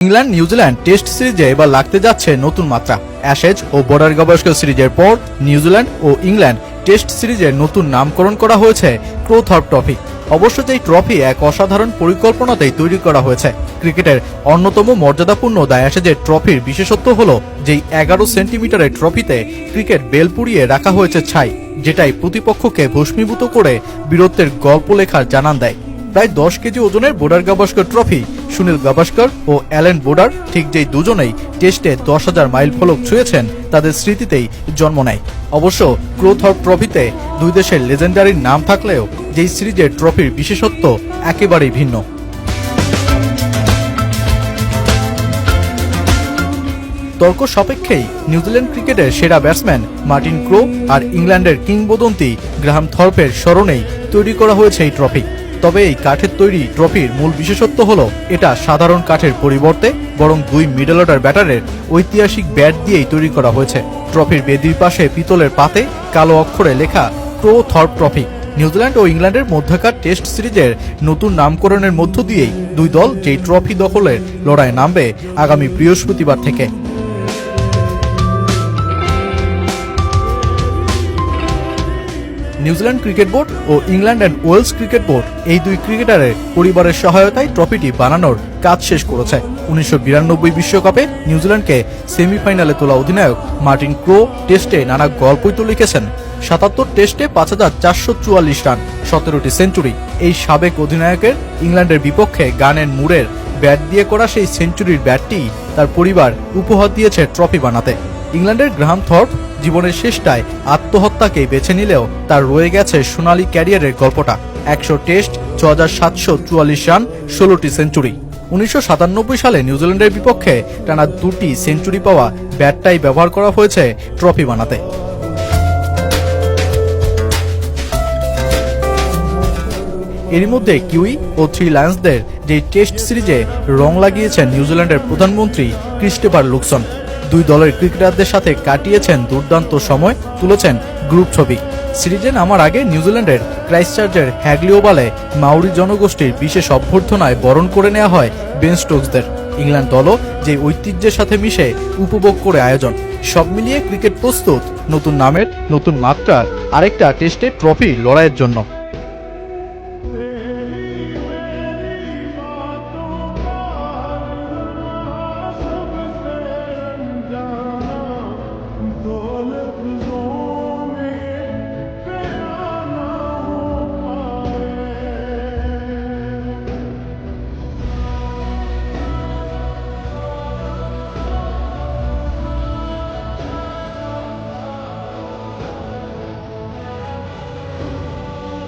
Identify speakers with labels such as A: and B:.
A: England, New Zealand test সিরিজে এবার লাগতে যাচ্ছে নতুন মাত্রা। অ্যাশেজ ও বর্ডার গাভাস্কর সিরিজের পর নিউজিল্যান্ড ও ইংল্যান্ড টেস্ট সিরিজের নতুন নামকরণ করা হয়েছে ক্রোথর্প ট্রফি। অবশ্য যেই ট্রফি এক অসাধারণ পরিকল্পনাতেই তৈরি করা হয়েছে। ক্রিকেটের অন্যতম মর্যাদাপূর্ণ দ্য অ্যাশেজের ট্রফির বিশেষত্ব হল যেই এগারো সেন্টিমিটারের ট্রফিতে ক্রিকেট বেল পুড়িয়ে রাখা হয়েছে ছাই, যেটাই প্রতিপক্ষকে ভস্মীভূত করে বীরত্বের গল্প লেখার জানান দেয়। প্রায় দশ কেজি ওজনের বোর্ডার গাভাস্কর ট্রফি সুনীল গাভাস্কর ও অ্যালেন বোর্ডার ঠিক যেই দুজনেই টেস্টে দশ হাজার মাইল ফলক ছুঁয়েছেন, তাদের স্মৃতিতেই জন্ম নেয়। অবশ্য ক্রোথর্প ট্রফিতে দুই দেশের লেজেন্ডারির নাম থাকলেও যেই সিরিজের ট্রফির বিশেষত্ব একেবারেই ভিন্ন। তর্ক সাপেক্ষেই নিউজিল্যান্ড ক্রিকেটের সেরা ব্যাটসম্যান মার্টিন ক্রো আর ইংল্যান্ডের কিংবদন্তি গ্রাহাম থর্পের স্মরণেই তৈরি করা হয়েছে এই ট্রফি। তবে এই কাঠের তৈরি ট্রফির মূল বিশেষত্ব হল, এটা সাধারণ কাঠের পরিবর্তে বরং দুই মিডল অর্ডার ব্যাটারের ঐতিহাসিক ব্যাট দিয়েই তৈরি করা হয়েছে। ট্রফির বেদির পাশে পিতলের পাতে কালো অক্ষরে লেখা Crowe Thorpe trophy New Zealand ও ইংল্যান্ডের মধ্যকার টেস্ট সিরিজের নতুন নামকরণের মধ্য দিয়েই দুই দল যেই ট্রফি দখলের লড়াই নামবে আগামী বৃহস্পতিবার থেকে। New Zealand cricket board O England and Wales cricket board এই দুই ক্রিকেটারের পরিবারের সহায়তায় ট্রফিটি বানানোর কাজ শেষ করেছে। উনিশশো বিশ্বকাপে নিউজিল্যান্ডকে সেমিফাইনালে তোলা অধিনায়ক মার্টিন ক্রো টেস্টে নানা গল্পই তো লিখেছেন। সাতাত্তর টেস্টে পাঁচ হাজার চারশো চুয়াল্লিশ রান, সতেরোটি সেঞ্চুরি। এই সাবেক অধিনায়কের ইংল্যান্ডের বিপক্ষে গানের মুরের ব্যাট দিয়ে করা সেই সেঞ্চুরির ব্যাটটি তার পরিবার উপহার দিয়েছে ট্রফি বানাতে। ইংল্যান্ডের গ্রাহাম থর্প জীবনের শেষটায় আত্মহত্যাকেই বেছে নিলেও তার রয়ে গেছে সোনালী ক্যারিয়ারের গল্পটা। একশো টেস্ট ছ হাজার সাতশো চুয়াল্লিশ রান, ষোলোটি সেঞ্চুরি। উনিশশো সাতানব্বই সালে নিউজিল্যান্ডের বিপক্ষে টানা দুটি সেঞ্চুরি পাওয়া ব্যাটটাই ব্যবহার করা হয়েছে ট্রফি বানাতে। এরই মধ্যে কিউই ও থ্রি লায়ন্সদের যে টেস্ট সিরিজে রং লাগিয়েছেন নিউজিল্যান্ডের প্রধানমন্ত্রী ক্রিস্টোফার লুকসন দুই দলের ক্রিকেটারদের সাথে কাটিয়েছেন দুর্দান্ত সময় তুলেছেন গ্রুপ ছবি। সিরিজে নামার আগে নিউজিল্যান্ডের ক্রাইস্টচার্চের হ্যাগলিওবালে মাউরি জনগোষ্ঠীর বিশেষ অভ্যর্থনায় বরণ করে নেওয়া হয় বেন স্টোকসদের। ইংল্যান্ড দলও যে ঐতিহ্যের সাথে মিশে উপভোগ করে আয়োজন। সব মিলিয়ে ক্রিকেট প্রস্তুত, নতুন নামের, নতুন মাত্রার আরেকটা টেস্টে ট্রফি লড়াইয়ের জন্য।